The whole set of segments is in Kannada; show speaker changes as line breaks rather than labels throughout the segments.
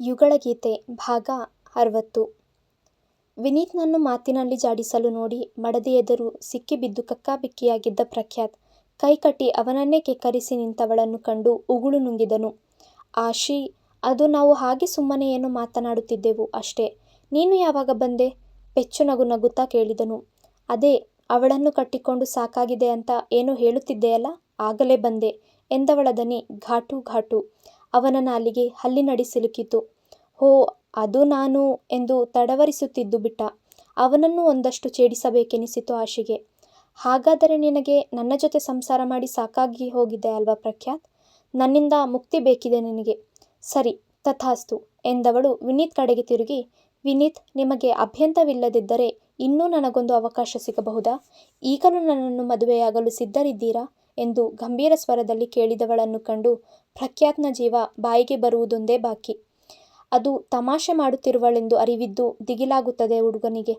ಯುಗಳಗೀತೆ ಭಾಗ ಅರವತ್ತು ವಿನೀತ್ನನ್ನು ಮಾತಿನಲ್ಲಿ ಜಾಡಿಸಲು ನೋಡಿ ಮಡದಿ ಎದುರು ಸಿಕ್ಕಿಬಿದ್ದು ಕಕ್ಕಾಬಿಕ್ಕಿಯಾಗಿದ್ದ ಪ್ರಖ್ಯಾತ್ ಕೈಕಟ್ಟಿ ಅವನನ್ನೇ ಕೆಕ್ಕರಿಸಿ ನಿಂತವಳನ್ನು ಕಂಡು ಉಗುಳು ನುಂಗಿದನು. ಆಶಿ ಅದು ನಾವು ಹಾಗೆ ಸುಮ್ಮನೆ ಏನೋ ಮಾತನಾಡುತ್ತಿದ್ದೆವು ಅಷ್ಟೇ. ನೀನು ಯಾವಾಗ ಬಂದೆ? ಪೆಚ್ಚು ನಗು ನಗುತ್ತಾ ಕೇಳಿದನು. ಅದೇ, ಅವಳನ್ನು ಕಟ್ಟಿಕೊಂಡು ಸಾಕಾಗಿದೆ ಅಂತ ಏನೋ ಹೇಳುತ್ತಿದ್ದೆಯಲ್ಲ ಆಗಲೇ ಬಂದೆ ಎಂದವಳ ದನಿ ಘಾಟು ಘಾಟು. ಅವನ ನಾಲಿಗೆ ಹಲ್ಲಿನಡಿ ಸಿಲುಕಿತು. ಹೋ ಅದು ನಾನು ಎಂದು ತಡವರಿಸುತ್ತಿದ್ದು ಬಿಟ್ಟ. ಅವನನ್ನೂ ಒಂದಷ್ಟು ಛೇಡಿಸಬೇಕೆನಿಸಿತು ಆಶೆಗೆ ಹಾಗಾದರೆ ನಿನಗೆ ನನ್ನ ಜೊತೆ ಸಂಸಾರ ಮಾಡಿ ಸಾಕಾಗಿ ಹೋಗಿದ್ದೆ ಅಲ್ವಾ ಪ್ರಖ್ಯಾತ್? ನನ್ನಿಂದ ಮುಕ್ತಿ ಬೇಕಿದೆ ನಿನಗೆ. ಸರಿ, ತಥಾಸ್ತು ಎಂದವಳು ವಿನೀತ್ ಕಡೆಗೆ ತಿರುಗಿ, ವಿನೀತ್ ನಿಮಗೆ ಅಭ್ಯಂತವಿಲ್ಲದಿದ್ದರೆ ಇನ್ನೂ ನನಗೊಂದು ಅವಕಾಶ ಸಿಗಬಹುದಾ? ಈಗಲೂ ನನ್ನನ್ನು ಮದುವೆಯಾಗಲು ಸಿದ್ಧರಿದ್ದೀರಾ? ಎಂದು ಗಂಭೀರ ಸ್ವರದಲ್ಲಿ ಕೇಳಿದವಳನ್ನು ಕಂಡು ಪ್ರಖ್ಯಾತ್ನ ಜೀವ ಬಾಯಿಗೆ ಬರುವುದೊಂದೇ ಬಾಕಿ. ಅದು ತಮಾಷೆ ಮಾಡುತ್ತಿರುವಳೆಂದು ಅರಿವಿದ್ದು ದಿಗಿಲಾಗುತ್ತದೆ ಹುಡುಗನಿಗೆ.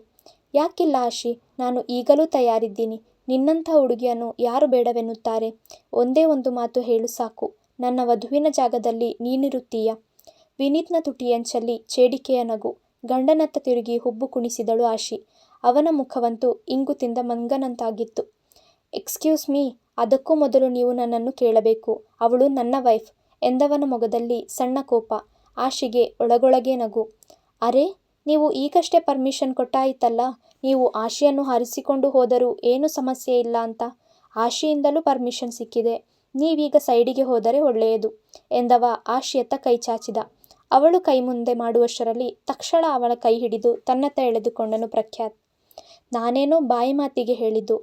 ಯಾಕಿಲ್ಲ ಆಶಿ ನಾನು ಈಗಲೂ ತಯಾರಿದ್ದೀನಿ. ನಿನ್ನಂಥ ಹುಡುಗಿಯನ್ನು ಯಾರು ಬೇಡವೆನ್ನುತ್ತಾರೆ? ಒಂದೇ ಒಂದು ಮಾತು ಹೇಳು ಸಾಕು, ನನ್ನ ವಧುವಿನ ಜಾಗದಲ್ಲಿ ನೀನಿರುತ್ತೀಯ ವಿನೀತ್ನ ತುಟಿಯಂಚಲ್ಲಿ ಚೇಡಿಕೆಯ ನಗು. ಗಂಡನತ್ತ ತಿರುಗಿ ಹುಬ್ಬು ಕುಣಿಸಿದಳು ಆಶಿ. ಅವನ ಮುಖವಂತೂ ಇಂಗು ತಿಂದ ಮಂಗನಂತಾಗಿತ್ತು. ಎಕ್ಸ್ಕ್ಯೂಸ್ ಮೀ, ಅದಕ್ಕೂ ಮೊದಲು ನೀವು ನನ್ನನ್ನು ಕೇಳಬೇಕು. ಅವಳು ನನ್ನ ವೈಫ್ ಎಂದವನ ಮೊಗದಲ್ಲಿ ಸಣ್ಣ ಕೋಪ. ಆಶಿಗೆ ಒಳಗೊಳಗೇ ನಗು. ಅರೆ ನೀವು ಈಗಷ್ಟೇ ಪರ್ಮಿಷನ್ ಕೊಟ್ಟಾಯಿತಲ್ಲ, ನೀವು ಆಶಿಯನ್ನು ಹಾರಿಸಿಕೊಂಡು ಹೋದರೂ ಏನೂ ಸಮಸ್ಯೆ ಇಲ್ಲ ಅಂತ. ಆಶಿಯಿಂದಲೂ ಪರ್ಮಿಷನ್ ಸಿಕ್ಕಿದೆ. ನೀವೀಗ ಸೈಡಿಗೆ ಹೋದರೆ ಒಳ್ಳೆಯದು ಎಂದವ ಆಶಿಯತ್ತ ಕೈ ಚಾಚಿದ. ಅವಳು ಕೈ ಮುಂದೆ ಮಾಡುವಷ್ಟರಲ್ಲಿ ತಕ್ಷಣ ಅವಳ ಕೈ ಹಿಡಿದು ತನ್ನತ್ತ ಎಳೆದುಕೊಂಡನು ಪ್ರಖ್ಯಾತ್. ನಾನೇನೋ ಬಾಯಿ ಮಾತಿಗೆ ಹೇಳಿದ್ದು.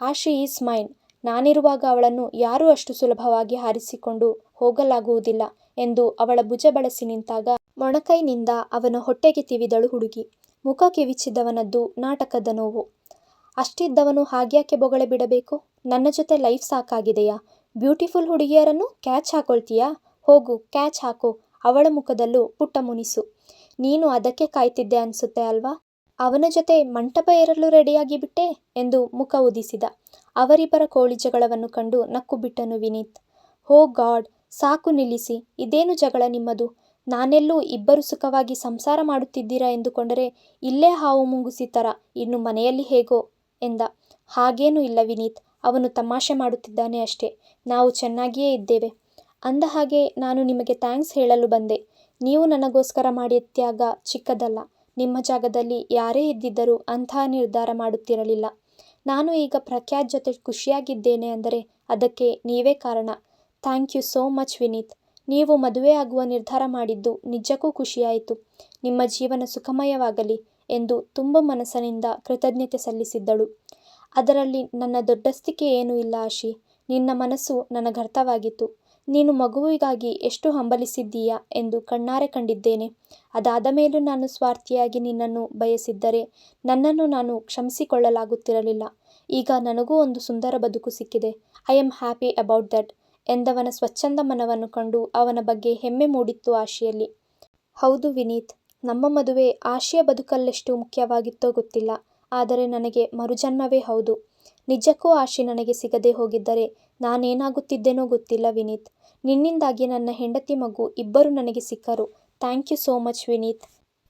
ಆಶಿ ಈಸ್ ಮೈನ್. ನಾನಿರುವಾಗ ಅವಳನ್ನು ಯಾರೂ ಅಷ್ಟು ಸುಲಭವಾಗಿ ಹಾರಿಸಿಕೊಂಡು ಹೋಗಲಾಗುವುದಿಲ್ಲ ಎಂದು ಅವಳ ಭುಜ ಬಳಸಿ ನಿಂತಾಗ ಮೊಣಕೈನಿಂದ ಅವನ ಹೊಟ್ಟೆಗೆ ತಿವಿದಳು ಹುಡುಗಿ. ಮುಖ ಕಿವಿಚಿದ್ದವನದ್ದು ನಾಟಕದ ನೋವು. ಅಷ್ಟಿದ್ದವನು ಹಾಗ್ಯಾಕೆ ಬೊಗಳೆ ಬಿಡಬೇಕು? ನನ್ನ ಜೊತೆ ಲೈಫ್ ಸಾಕಾಗಿದೆಯಾ? ಬ್ಯೂಟಿಫುಲ್ ಹುಡುಗಿಯರನ್ನು ಕ್ಯಾಚ್ ಹಾಕೊಳ್ತೀಯಾ? ಹೋಗು, ಕ್ಯಾಚ್ ಹಾಕು ಅವಳ ಮುಖದಲ್ಲೂ ಪುಟ್ಟ ಮುನಿಸು. ನೀನು ಅದಕ್ಕೆ ಕಾಯ್ತಿದ್ದೆ ಅನ್ಸುತ್ತೆ ಅಲ್ವಾ? ಅವನ ಜೊತೆ ಮಂಟಪ ಏರಲು ರೆಡಿಯಾಗಿಬಿಟ್ಟೆ ಎಂದು ಮುಖ ಉದಿಸಿದ ಅವರಿಬ್ಬರ ಕೋಳಿ ಜಗಳವನ್ನು ಕಂಡು ನಕ್ಕು ಬಿಟ್ಟನು ವಿನೀತ್. ಹೋ ಗಾಡ್, ಸಾಕು ನಿಲ್ಲಿಸಿ. ಇದೇನು ಜಗಳ ನಿಮ್ಮದು? ನಾನೆಲ್ಲೂ ಇಬ್ಬರು ಸುಖವಾಗಿ ಸಂಸಾರ ಮಾಡುತ್ತಿದ್ದೀರಾ ಎಂದುಕೊಂಡರೆ ಇಲ್ಲೇ ಹಾವು ಮುಂಗುಸಿ ಥರ ಇನ್ನು ಮನೆಯಲ್ಲಿ ಹೇಗೋ ಎಂದ. ಹಾಗೇನೂ ಇಲ್ಲ ವಿನೀತ್, ಅವನು ತಮಾಷೆ ಮಾಡುತ್ತಿದ್ದಾನೆ ಅಷ್ಟೇ. ನಾವು ಚೆನ್ನಾಗಿಯೇ ಇದ್ದೇವೆ. ಅಂದ ಹಾಗೆ ನಾನು ನಿಮಗೆ ಥ್ಯಾಂಕ್ಸ್ ಹೇಳಲು ಬಂದೆ. ನೀವು ನನಗೋಸ್ಕರ ಮಾಡಿದ ತ್ಯಾಗ ಚಿಕ್ಕದಲ್ಲ. ನಿಮ್ಮ ಜಾಗದಲ್ಲಿ ಯಾರೇ ಇದ್ದಿದ್ದರೂ ಅಂತಹ ನಿರ್ಧಾರ ಮಾಡುತ್ತಿರಲಿಲ್ಲ. ನಾನು ಈಗ ಪ್ರಖ್ಯಾತ್ ಜೊತೆ ಖುಷಿಯಾಗಿದ್ದೇನೆ ಅಂದರೆ ಅದಕ್ಕೆ ನೀವೇ ಕಾರಣ. Thank you so much Vineeth. ನೀವು ಮದುವೆ ಆಗುವ ನಿರ್ಧಾರ ಮಾಡಿದ್ದು ನಿಜಕ್ಕೂ ಖುಷಿಯಾಯಿತು. ನಿಮ್ಮ ಜೀವನ ಸುಖಮಯವಾಗಲಿ ಎಂದು ತುಂಬ ಮನಸ್ಸಿನಿಂದ ಕೃತಜ್ಞತೆ ಸಲ್ಲಿಸಿದ್ದಳು ಅದರಲ್ಲಿ ನನ್ನ ದೊಡ್ಡಸ್ತಿಕೆ ಏನೂ ಇಲ್ಲ ಆಶಿ. ನಿನ್ನ ಮನಸ್ಸು ನನಗರ್ಥವಾಗಿತ್ತು. ನೀನು ಮಗುವಿಗಾಗಿ ಎಷ್ಟು ಹಂಬಲಿಸಿದ್ದೀಯಾ ಎಂದು ಕಣ್ಣಾರೆ ಕಂಡಿದ್ದೇನೆ. ಅದಾದ ಮೇಲೂ ನಾನು ಸ್ವಾರ್ಥಿಯಾಗಿ ನಿನ್ನನ್ನು ಬಯಸಿದ್ದರೆ ನನ್ನನ್ನು ನಾನು ಕ್ಷಮಿಸಿಕೊಳ್ಳಲಾಗುತ್ತಿರಲಿಲ್ಲ. ಈಗ ನನಗೂ ಒಂದು ಸುಂದರ ಬದುಕು ಸಿಕ್ಕಿದೆ. I am happy about that ಎಂದವನ ಸ್ವಚ್ಛಂದ ಮನವನ್ನು ಕಂಡು ಅವನ ಬಗ್ಗೆ ಹೆಮ್ಮೆ ಮೂಡಿತ್ತು ಆಶೆಯಲ್ಲಿ ಹೌದು ವಿನೀತ್, ನಮ್ಮ ಮದುವೆ ಆಶಿಯ ಬದುಕಲ್ಲೆಷ್ಟು ಮುಖ್ಯವಾಗಿತ್ತೋ ಗೊತ್ತಿಲ್ಲ. ಆದರೆ ನನಗೆ ಮರುಜನ್ಮವೇ ಹೌದು. ನಿಜಕ್ಕೂ ಆಶಿ ನನಗೆ ಸಿಗದೇ ಹೋಗಿದ್ದರೆ ನಾನೇನಾಗುತ್ತಿದ್ದೇನೋ ಗೊತ್ತಿಲ್ಲ ವಿನೀತ್. ನಿನ್ನಿಂದಾಗಿ ನನ್ನ ಹೆಂಡತಿ ಮಗು ಇಬ್ಬರು ನನಗೆ ಸಿಕ್ಕರು. Thank you so much Vineeth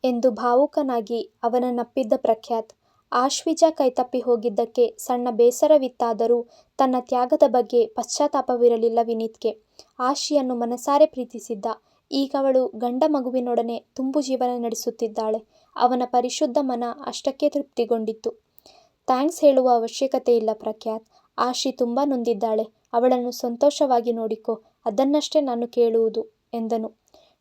ಎಂದು ಭಾವುಕನಾಗಿ ಅವನನ್ನಪ್ಪಿದ್ದ ಪ್ರಖ್ಯಾತ್. ಆಶ್ವಿಜ ಕೈತಪ್ಪಿ ಹೋಗಿದ್ದಕ್ಕೆ ಸಣ್ಣ ಬೇಸರವಿತ್ತಾದರೂ ತನ್ನ ತ್ಯಾಗದ ಬಗ್ಗೆ ಪಶ್ಚಾತ್ತಾಪವಿರಲಿಲ್ಲ ವಿನೀತ್ಗೆ. ಆಶಿಯನ್ನು ಮನಸಾರೆ ಪ್ರೀತಿಸಿದ್ದ. ಈಗವಳು ಗಂಡ ಮಗುವಿನೊಡನೆ ತುಂಬು ಜೀವನ ನಡೆಸುತ್ತಿದ್ದಾಳೆ. ಅವನ ಪರಿಶುದ್ಧ ಮನ ಅಷ್ಟಕ್ಕೆ ತೃಪ್ತಿಗೊಂಡಿತ್ತು. ಥ್ಯಾಂಕ್ಸ್ ಹೇಳುವ ಅವಶ್ಯಕತೆ ಇಲ್ಲ ಪ್ರಖ್ಯಾತ್. ಆಶಿ ತುಂಬಾ ನೊಂದಿದ್ದಾಳೆ. ಅವಳನ್ನು ಸಂತೋಷವಾಗಿ ನೋಡಿಕೋ, ಅದನ್ನಷ್ಟೇ ನಾನು ಕೇಳುವುದು ಎಂದನು.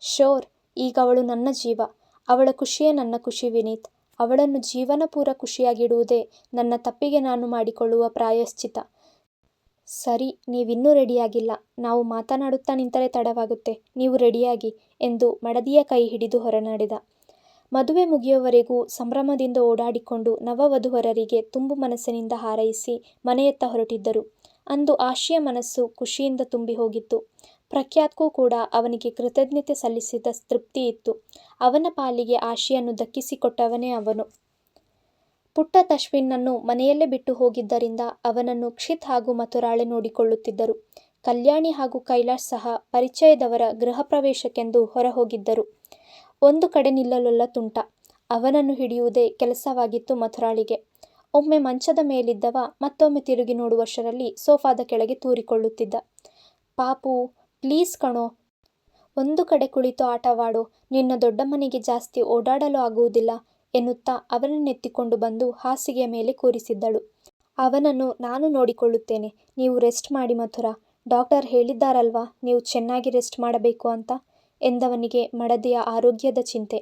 ಶ್ಯೋರ್, ಈಗ ಅವಳು ನನ್ನ ಜೀವ. ಅವಳ ಖುಷಿಯೇ ನನ್ನ ಖುಷಿ ವಿನೀತ್. ಅವಳನ್ನು ಜೀವನಪೂರ ಖುಷಿಯಾಗಿಡುವುದೇ ನನ್ನ ತಪ್ಪಿಗೆ ನಾನು ಮಾಡಿಕೊಳ್ಳುವ ಪ್ರಾಯಶ್ಚಿತ ಸರಿ, ನೀವಿನ್ನೂ ರೆಡಿಯಾಗಿಲ್ಲ. ನಾವು ಮಾತನಾಡುತ್ತಾ ನಿಂತರೆ ತಡವಾಗುತ್ತೆ. ನೀವು ರೆಡಿಯಾಗಿ ಎಂದು ಮಡದಿಯ ಕೈ ಹಿಡಿದು ಹೊರನಾಡಿದ ಮದುವೆ ಮುಗಿಯುವವರೆಗೂ ಸಂಭ್ರಮದಿಂದ ಓಡಾಡಿಕೊಂಡು ನವವಧೂವರರಿಗೆ ತುಂಬು ಮನಸ್ಸಿನಿಂದ ಹಾರೈಸಿ ಮನೆಯತ್ತ ಹೊರಟಿದ್ದರು. ಅಂದು ಆಶಿಯ ಮನಸ್ಸು ಖುಷಿಯಿಂದ ತುಂಬಿ ಹೋಗಿತ್ತು. ಪ್ರಖ್ಯಾತ್ಗೂ ಕೂಡ ಅವನಿಗೆ ಕೃತಜ್ಞತೆ ಸಲ್ಲಿಸಿದ ತೃಪ್ತಿ ಇತ್ತು ಅವನ ಪಾಲಿಗೆ ಆಶಿಯನ್ನು ದಕ್ಕಿಸಿಕೊಟ್ಟವನೇ ಅವನು. ಪುಟ್ಟ ತಶ್ವಿನ್ನನ್ನು ಮನೆಯಲ್ಲೇ ಬಿಟ್ಟು ಹೋಗಿದ್ದರಿಂದ ಅವನನ್ನು ಕ್ಷಿತ್ ಹಾಗೂ ಮಥುರಾಳೆ ನೋಡಿಕೊಳ್ಳುತ್ತಿದ್ದರು. ಕಲ್ಯಾಣಿ ಹಾಗೂ ಕೈಲಾಶ್ ಸಹ ಪರಿಚಯದವರ ಗೃಹಪ್ರವೇಶಕ್ಕೆಂದು ಹೊರಹೋಗಿದ್ದರು. ಒಂದು ಕಡೆ ನಿಲ್ಲಲೊಲ್ಲ ತುಂಟ. ಅವನನ್ನು ಹಿಡಿಯುವುದೇ ಕೆಲಸವಾಗಿತ್ತು ಮಥುರಾಳಿಗೆ. ಒಮ್ಮೆ ಮಂಚದ ಮೇಲಿದ್ದವ ಮತ್ತೊಮ್ಮೆ ತಿರುಗಿ ನೋಡುವಷ್ಟರಲ್ಲಿ ಸೋಫಾದ ಕೆಳಗೆ ತೂರಿಕೊಳ್ಳುತ್ತಿದ್ದ. ಪಾಪು ಪ್ಲೀಸ್ ಕಣೋ, ಒಂದು ಕಡೆ ಕುಳಿತು ಆಟವಾಡು ನಿನ್ನ ದೊಡ್ಡಮ್ಮನಿಗೆ ಜಾಸ್ತಿ ಓಡಾಡಲು ಆಗುವುದಿಲ್ಲ ಎನ್ನುತ್ತಾ ಅವನನ್ನೆತ್ತಿಕೊಂಡು ಬಂದು ಹಾಸಿಗೆಯ ಮೇಲೆ ಕೂರಿಸಿದ್ದಳು. ಅವನನ್ನು ನಾನು ನೋಡಿಕೊಳ್ಳುತ್ತೇನೆ. ನೀವು ರೆಸ್ಟ್ ಮಾಡಿ ಮಥುರಾ, ಡಾಕ್ಟರ್ ಹೇಳಿದ್ದಾರಲ್ವಾ ನೀವು ಚೆನ್ನಾಗಿ ರೆಸ್ಟ್ ಮಾಡಬೇಕು ಅಂತ ಎಂದವನಿಗೆ ಮಡದಿಯ ಆರೋಗ್ಯದ ಚಿಂತೆ.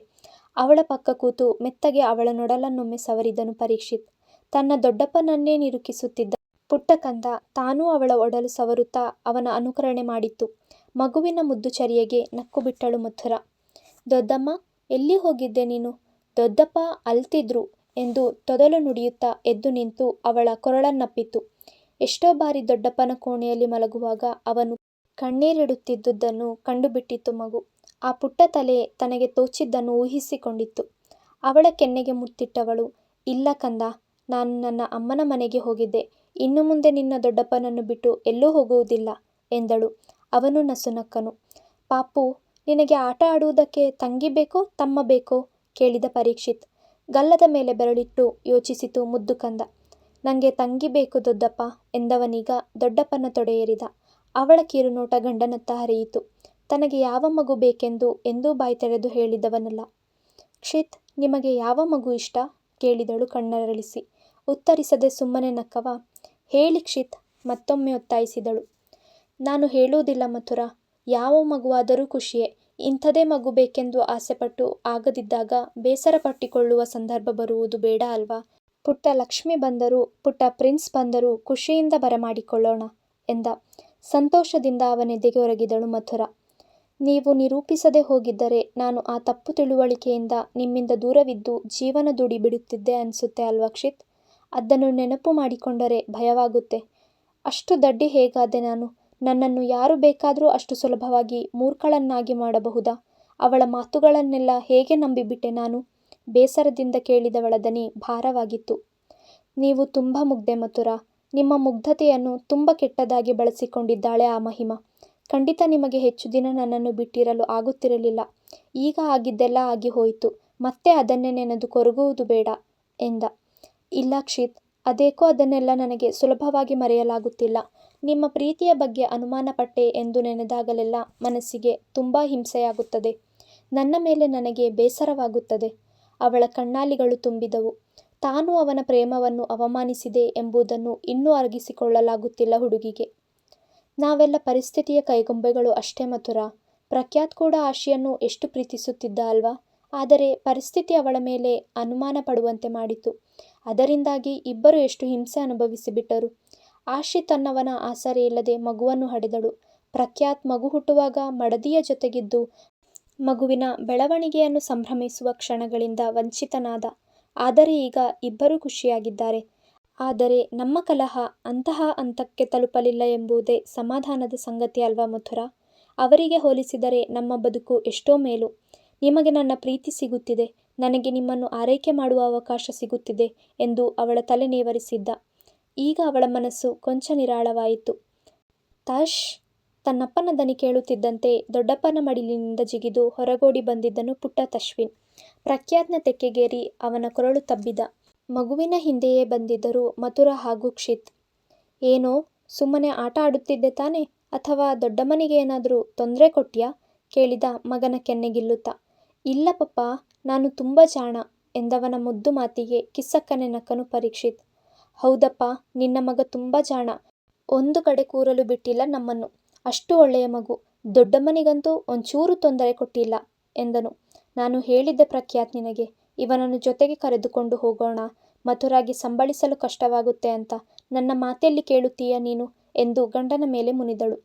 ಅವಳ ಪಕ್ಕ ಕೂತು ಮೆತ್ತಗೆ ಅವಳ ನೊಡಲನ್ನೊಮ್ಮೆ ಸವರಿದನು ಪರೀಕ್ಷಿತ್. ತನ್ನ ದೊಡ್ಡಪ್ಪನನ್ನೇ ನಿರುಕಿಸುತ್ತಿದ್ದ ಪುಟ್ಟ ಕಂದ ತಾನೂ ಅವಳ ಒಡಲು ಸವರುತ್ತಾ ಅವನ ಅನುಕರಣೆ ಮಾಡಿತ್ತು. ಮಗುವಿನ ಮುದ್ದು ಚರಿಯೆಗೆ ನಕ್ಕುಬಿಟ್ಟಳು ಮಥುರ ದೊಡ್ಡಮ್ಮ ಎಲ್ಲಿ ಹೋಗಿದ್ದೆ ನೀನು? ದೊಡ್ಡಪ್ಪ ಅಲ್ತಿದ್ರು ಎಂದು ತೊದಲು ನುಡಿಯುತ್ತಾ ಎದ್ದು ನಿಂತು ಅವಳ ಕೊರಳನ್ನಪ್ಪಿತು. ಎಷ್ಟೋ ಬಾರಿ ದೊಡ್ಡಪ್ಪನ ಕೋಣೆಯಲ್ಲಿ ಮಲಗುವಾಗ ಅವನು ಕಣ್ಣೀರಿಡುತ್ತಿದ್ದುದನ್ನು ಕಂಡುಬಿಟ್ಟಿತ್ತು ಮಗು. ಆ ಪುಟ್ಟ ತಲೆ ತನಗೆ ತೋಚಿದ್ದನ್ನು ಊಹಿಸಿಕೊಂಡಿತ್ತು. ಅವಳ ಕೆನ್ನೆಗೆ ಮುತ್ತಿಟ್ಟವಳು, ಇಲ್ಲ ಕಂದಾ, ನಾನು ನನ್ನ ಅಮ್ಮನ ಮನೆಗೆ ಹೋಗಿದ್ದೆ. ಇನ್ನು ಮುಂದೆ ನಿನ್ನ ದೊಡ್ಡಪ್ಪನನ್ನು ಬಿಟ್ಟು ಎಲ್ಲೂ ಹೋಗುವುದಿಲ್ಲ ಎಂದಳು. ಅವನು ನಸುನಕ್ಕನು. ಪಾಪು ನಿನಗೆ ಆಟ ಆಡುವುದಕ್ಕೆ ತಂಗಿ ಬೇಕೋ ತಮ್ಮ ಬೇಕೋ ಕೇಳಿದ ಪರೀಕ್ಷಿತ್. ಗಲ್ಲದ ಮೇಲೆ ಬೆರಳಿಟ್ಟು ಯೋಚಿಸಿತು ಮುದ್ದು ಕಂದ. ನಂಗೆ ತಂಗಿ ಬೇಕು ದೊಡ್ಡಪ್ಪ ಎಂದವನೀಗ ದೊಡ್ಡಪ್ಪನ ತೊಡೆಯೇರಿದ. ಅವಳ ಕಿರುನೋಟ ಗಂಡನತ್ತ ಹರಿಯಿತು. ತನಗೆ ಯಾವ ಮಗು ಬೇಕೆಂದು ಎಂದೂ ಬಾಯಿ ತೆರೆದು ಹೇಳಿದವನಲ್ಲ. ಕ್ಷಿತ್, ನಿಮಗೆ ಯಾವ ಮಗು ಇಷ್ಟ ಕೇಳಿದಳು ಕಣ್ಣರಳಿಸಿ. ಉತ್ತರಿಸದೆ ಸುಮ್ಮನೆ ನಕ್ಕವ, ಹೇಳಿ ಕ್ಷಿತ್ ಮತ್ತೊಮ್ಮೆ ಒತ್ತಾಯಿಸಿದಳು. ನಾನು ಹೇಳುವುದಿಲ್ಲ ಮಥುರಾ, ಯಾವ ಮಗುವಾದರೂ ಖುಷಿಯೇ. ಇಂಥದೇ ಮಗು ಬೇಕೆಂದು ಆಸೆಪಟ್ಟು ಆಗದಿದ್ದಾಗ ಬೇಸರ ಪಟ್ಟಿಕೊಳ್ಳುವ ಸಂದರ್ಭ ಬರುವುದು ಬೇಡ ಅಲ್ವಾ. ಪುಟ್ಟ ಲಕ್ಷ್ಮಿ ಬಂದರೂ ಪುಟ್ಟ ಪ್ರಿನ್ಸ್ ಬಂದರೂ ಖುಷಿಯಿಂದ ಬರಮಾಡಿಕೊಳ್ಳೋಣ ಎಂದ. ಸಂತೋಷದಿಂದ ಅವನೆದೆಗೆ ಒರಗಿದಳು ಮಥುರ ನೀವು ನಿರೂಪಿಸದೆ ಹೋಗಿದ್ದರೆ ನಾನು ಆ ತಪ್ಪು ತಿಳುವಳಿಕೆಯಿಂದ ನಿಮ್ಮಿಂದ ದೂರವಿದ್ದು ಜೀವನ ದುಡಿಬಿಡುತ್ತಿದ್ದೆ ಅನ್ಸುತ್ತೆ ಅಲ್ವಾ ಕ್ಷಿತ್. ಅದನ್ನು ನೆನಪು ಮಾಡಿಕೊಂಡರೆ ಭಯವಾಗುತ್ತೆ. ಅಷ್ಟು ದಡ್ಡಿ ಹೇಗಾದೆ ನಾನು. ನನ್ನನ್ನು ಯಾರು ಬೇಕಾದರೂ ಅಷ್ಟು ಸುಲಭವಾಗಿ ಮೂರ್ಖಳನ್ನಾಗಿ ಮಾಡಬಹುದಾ. ಅವಳ ಮಾತುಗಳನ್ನೆಲ್ಲ ಹೇಗೆ ನಂಬಿಬಿಟ್ಟೆ ನಾನು ಬೇಸರದಿಂದ ಕೇಳಿದವಳ ದನಿ ಭಾರವಾಗಿತ್ತು. ನೀವು ತುಂಬ ಮುಗ್ಧೆ ಮಥುರಾ. ನಿಮ್ಮ ಮುಗ್ಧತೆಯನ್ನು ತುಂಬ ಕೆಟ್ಟದಾಗಿ ಬಳಸಿಕೊಂಡಿದ್ದಾಳೆ ಆ ಮಹಿಮ ಖಂಡಿತ ನಿಮಗೆ ಹೆಚ್ಚು ದಿನ ನನ್ನನ್ನು ಬಿಟ್ಟಿರಲು ಆಗುತ್ತಿರಲಿಲ್ಲ. ಈಗ ಆಗಿದ್ದೆಲ್ಲ ಆಗಿ ಹೋಯಿತು. ಮತ್ತೆ ಅದನ್ನೇ ನೆನೆದು ಕೊರಗುವುದು ಬೇಡ ಎಂದ. ಇಲ್ಲ ಕ್ಷಿತ್, ಅದೇಕೋ ಅದನ್ನೆಲ್ಲ ನನಗೆ ಸುಲಭವಾಗಿ ಮರೆಯಲಾಗುತ್ತಿಲ್ಲ. ನಿಮ್ಮ ಪ್ರೀತಿಯ ಬಗ್ಗೆ ಅನುಮಾನಪಟ್ಟೆ ಎಂದು ನೆನೆದಾಗಲೆಲ್ಲ ಮನಸ್ಸಿಗೆ ತುಂಬ ಹಿಂಸೆಯಾಗುತ್ತದೆ. ನನ್ನ ಮೇಲೆ ನನಗೆ ಬೇಸರವಾಗುತ್ತದೆ. ಅವಳ ಕಣ್ಣಾಲಿಗಳು ತುಂಬಿದವು. ತಾನು ಅವನ ಪ್ರೇಮವನ್ನು ಅವಮಾನಿಸಿದೆ ಎಂಬುದನ್ನು ಇನ್ನೂ ಅರಗಿಸಿಕೊಳ್ಳಲಾಗುತ್ತಿಲ್ಲ ಹುಡುಗಿಗೆ. ನಾವೆಲ್ಲ ಪರಿಸ್ಥಿತಿಯ ಕೈಗೊಂಬೆಗಳು ಅಷ್ಟೇ ಮಧುರ ಪ್ರಖ್ಯಾತ್ ಕೂಡ ಆಶಿಯನ್ನು ಎಷ್ಟು ಪ್ರೀತಿಸುತ್ತಿದ್ದ ಅಲ್ವಾ. ಆದರೆ ಪರಿಸ್ಥಿತಿ ಅವಳ ಮೇಲೆ ಅನುಮಾನ ಪಡುವಂತೆ ಮಾಡಿತು. ಅದರಿಂದಾಗಿ ಇಬ್ಬರು ಎಷ್ಟು ಹಿಂಸೆ ಅನುಭವಿಸಿಬಿಟ್ಟರು. ಆಶಿ ತನ್ನವನ ಆಸರೆಯಿಲ್ಲದೆ ಮಗುವನ್ನು ಹಡೆದಳು. ಪ್ರಖ್ಯಾತ್ ಮಗು ಹುಟ್ಟುವಾಗ ಮಡದಿಯ ಜೊತೆಗಿದ್ದು ಮಗುವಿನ ಬೆಳವಣಿಗೆಯನ್ನು ಸಂಭ್ರಮಿಸುವ ಕ್ಷಣಗಳಿಂದ ವಂಚಿತನಾದ. ಆದರೆ ಈಗ ಇಬ್ಬರೂ ಖುಷಿಯಾಗಿದ್ದಾರೆ. ಆದರೆ ನಮ್ಮ ಕಲಹ ಅಂತಹ ಹಂತಕ್ಕೆ ತಲುಪಲಿಲ್ಲ ಎಂಬುದೇ ಸಮಾಧಾನದ ಸಂಗತಿ ಅಲ್ವಾ ಮಥುರಾ. ಅವರಿಗೆ ಹೋಲಿಸಿದರೆ ನಮ್ಮ ಬದುಕು ಎಷ್ಟೋ ಮೇಲು. ನಿಮಗೆ ನನ್ನ ಪ್ರೀತಿ ಸಿಗುತ್ತಿದೆ. ನನಗೆ ನಿಮ್ಮನ್ನು ಆರೈಕೆ ಮಾಡುವ ಅವಕಾಶ ಸಿಗುತ್ತಿದೆ ಎಂದು ಅವಳ ತಲೆ ನೇವರಿಸಿದ್ದ. ಈಗ ಅವಳ ಮನಸ್ಸು ಕೊಂಚ ನಿರಾಳವಾಯಿತು. ತಶ್ ತನ್ನಪ್ಪನ ದನಿ ಕೇಳುತ್ತಿದ್ದಂತೆ ದೊಡ್ಡಪ್ಪನ ಮಡಿಲಿನಿಂದ ಜಿಗಿದು ಹೊರಗೋಡಿ ಬಂದಿದ್ದನು ಪುಟ್ಟ ತಶ್ವಿನ್. ಪ್ರಖ್ಯಾತ್ನ ತೆಕ್ಕೆಗೇರಿ ಅವನ ಕೊರಳು ತಬ್ಬಿದ. ಮಗುವಿನ ಹಿಂದೆಯೇ ಬಂದಿದ್ದರು ಮಥುರ ಹಾಗೂ ಕ್ಷಿತ್. ಏನೋ, ಸುಮ್ಮನೆ ಆಟ ಆಡುತ್ತಿದ್ದೆ ತಾನೇ ಅಥವಾ ದೊಡ್ಡಮ್ಮನಿಗೆ ಏನಾದರೂ ತೊಂದರೆ ಕೊಟ್ಯಾ ಕೇಳಿದ ಮಗನ ಕೆನ್ನೆ ಗಿಲ್ಲುತ್ತಾ. ಇಲ್ಲ ಪಪ್ಪ ನಾನು ತುಂಬ ಜಾಣ ಎಂದವನ ಮುದ್ದು ಮಾತಿಗೆ ಕಿಸ್ಸಕ್ಕನೆ ನಕ್ಕನು ಪರೀಕ್ಷಿತ್. ಹೌದಪ್ಪ ನಿನ್ನ ಮಗ ತುಂಬ ಜಾಣ. ಒಂದು ಕಡೆ ಕೂರಲು ಬಿಟ್ಟಿಲ್ಲ ನಮ್ಮನ್ನು. ಅಷ್ಟು ಒಳ್ಳೆಯ ಮಗು. ದೊಡ್ಡಮ್ಮನಿಗಂತೂ ಒಂಚೂರು ತೊಂದರೆ ಕೊಟ್ಟಿಲ್ಲ ಎಂದನು. ನಾನು ಹೇಳಿದ್ದೆ ಪ್ರಖ್ಯಾತ್ ನಿನಗೆ, ಇವನನ್ನು ಜೊತೆಗೆ ಕರೆದುಕೊಂಡು ಹೋಗೋಣ, ಮಥುರಾಗಿ ಸಂಬಳಿಸಲು ಕಷ್ಟವಾಗುತ್ತೆ ಅಂತ. ನನ್ನ ಮಾತೆಲ್ಲಿ ಕೇಳುತ್ತೀಯ ನೀನು ಎಂದು ಗಂಡನ ಮೇಲೆ ಮುನಿದಳು.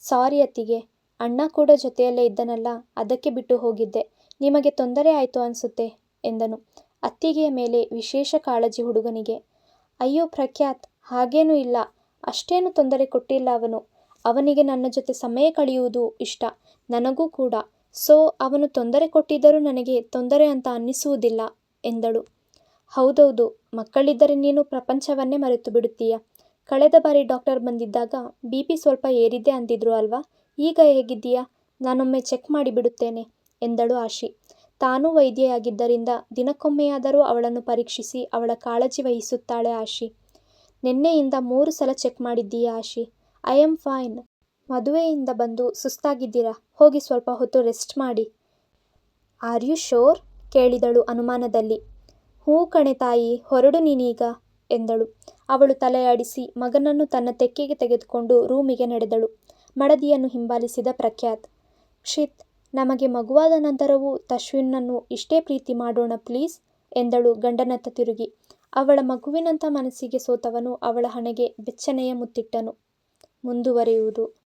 ಸಾರಿ ಅತ್ತಿಗೆ, ಅಣ್ಣ ಕೂಡ ಜೊತೆಯಲ್ಲೇ ಇದ್ದನಲ್ಲ ಅದಕ್ಕೆ ಬಿಟ್ಟು ಹೋಗಿದ್ದೆ. ನಿಮಗೆ ತೊಂದರೆ ಆಯಿತು ಅನ್ಸುತ್ತೆ ಎಂದನು. ಅತ್ತಿಗೆಯ ಮೇಲೆ ವಿಶೇಷ ಕಾಳಜಿ ಹುಡುಗನಿಗೆ. ಅಯ್ಯೋ ಪ್ರಖ್ಯಾತ್, ಹಾಗೇನೂ ಇಲ್ಲ. ಅಷ್ಟೇನೂ ತೊಂದರೆ ಕೊಟ್ಟಿಲ್ಲ ಅವನು. ಅವನಿಗೆ ನನ್ನ ಜೊತೆ ಸಮಯ ಕಳೆಯುವುದು ಇಷ್ಟ. ನನಗೂ ಕೂಡ. ಸೊ ಅವನು ತೊಂದರೆ ಕೊಟ್ಟಿದ್ದರೂ ನನಗೆ ತೊಂದರೆ ಅಂತ ಅನ್ನಿಸುವುದಿಲ್ಲ ಎಂದಳು. ಹೌದೌದು, ಮಕ್ಕಳಿದ್ದರೆ ನೀನು ಪ್ರಪಂಚವನ್ನೇ ಮರೆತು ಬಿಡುತ್ತೀಯ ಕಳೆದ ಬಾರಿ ಡಾಕ್ಟರ್ ಬಂದಿದ್ದಾಗ ಬಿಪಿ ಸ್ವಲ್ಪ ಏರಿದೆ ಅಂದಿದ್ರು ಅಲ್ವಾ. ಈಗ ಹೇಗಿದ್ದೀಯ. ನಾನೊಮ್ಮೆ ಚೆಕ್ ಮಾಡಿಬಿಡುತ್ತೇನೆ ಎಂದಳು ಆಶಿ. ತಾನೂ ವೈದ್ಯೆಯಾಗಿದ್ದರಿಂದ ದಿನಕ್ಕೊಮ್ಮೆಯಾದರೂ ಅವಳನ್ನು ಪರೀಕ್ಷಿಸಿ ಅವಳ ಕಾಳಜಿ ವಹಿಸುತ್ತಾಳೆ ಆಶಿ. ನಿನ್ನೆಯಿಂದ ಮೂರು ಸಲ ಚೆಕ್ ಮಾಡಿದ್ದೀಯಾ ಆಶಿ? I am fine. ಮದುವೆಯಿಂದ ಬಂದು ಸುಸ್ತಾಗಿದ್ದೀರಾ? ಹೋಗಿ ಸ್ವಲ್ಪ ಹೊತ್ತು ರೆಸ್ಟ್ ಮಾಡಿ. ಆರ್ ಯು ಶೋರ್ ಕೇಳಿದಳು ಅನುಮಾನದಲ್ಲಿ. ಹೂಂ ಕಣೆ ತಾಯಿ, ಹೊರಡು ನೀನೀಗ, ಎಂದಳು. ಅವಳು ತಲೆಯಾಡಿಸಿ ಮಗನನ್ನು ತನ್ನ ತೆಕ್ಕೆಗೆ ತೆಗೆದುಕೊಂಡು ರೂಮಿಗೆ ನಡೆದಳು. ಮಡದಿಯನ್ನು ಹಿಂಬಾಲಿಸಿದ ಪ್ರಖ್ಯಾತ್. ಕ್ಷಿತ್ ನಮಗೆ ಮಗುವಾದ ನಂತರವೂ ತಶ್ವಿನ್ನನ್ನು ಇಷ್ಟೇ ಪ್ರೀತಿ ಮಾಡೋಣ ಪ್ಲೀಸ್ ಎಂದಳು ಗಂಡನತ್ತ ತಿರುಗಿ. ಅವಳ ಮಗುವಿನಂಥ ಮನಸ್ಸಿಗೆ ಸೋತವನು ಅವಳ ಹಣೆಗೆ ಬೆಚ್ಚನೆಯ ಮುತ್ತಿಟ್ಟನು. ಮುಂದುವರಿಯುವುದು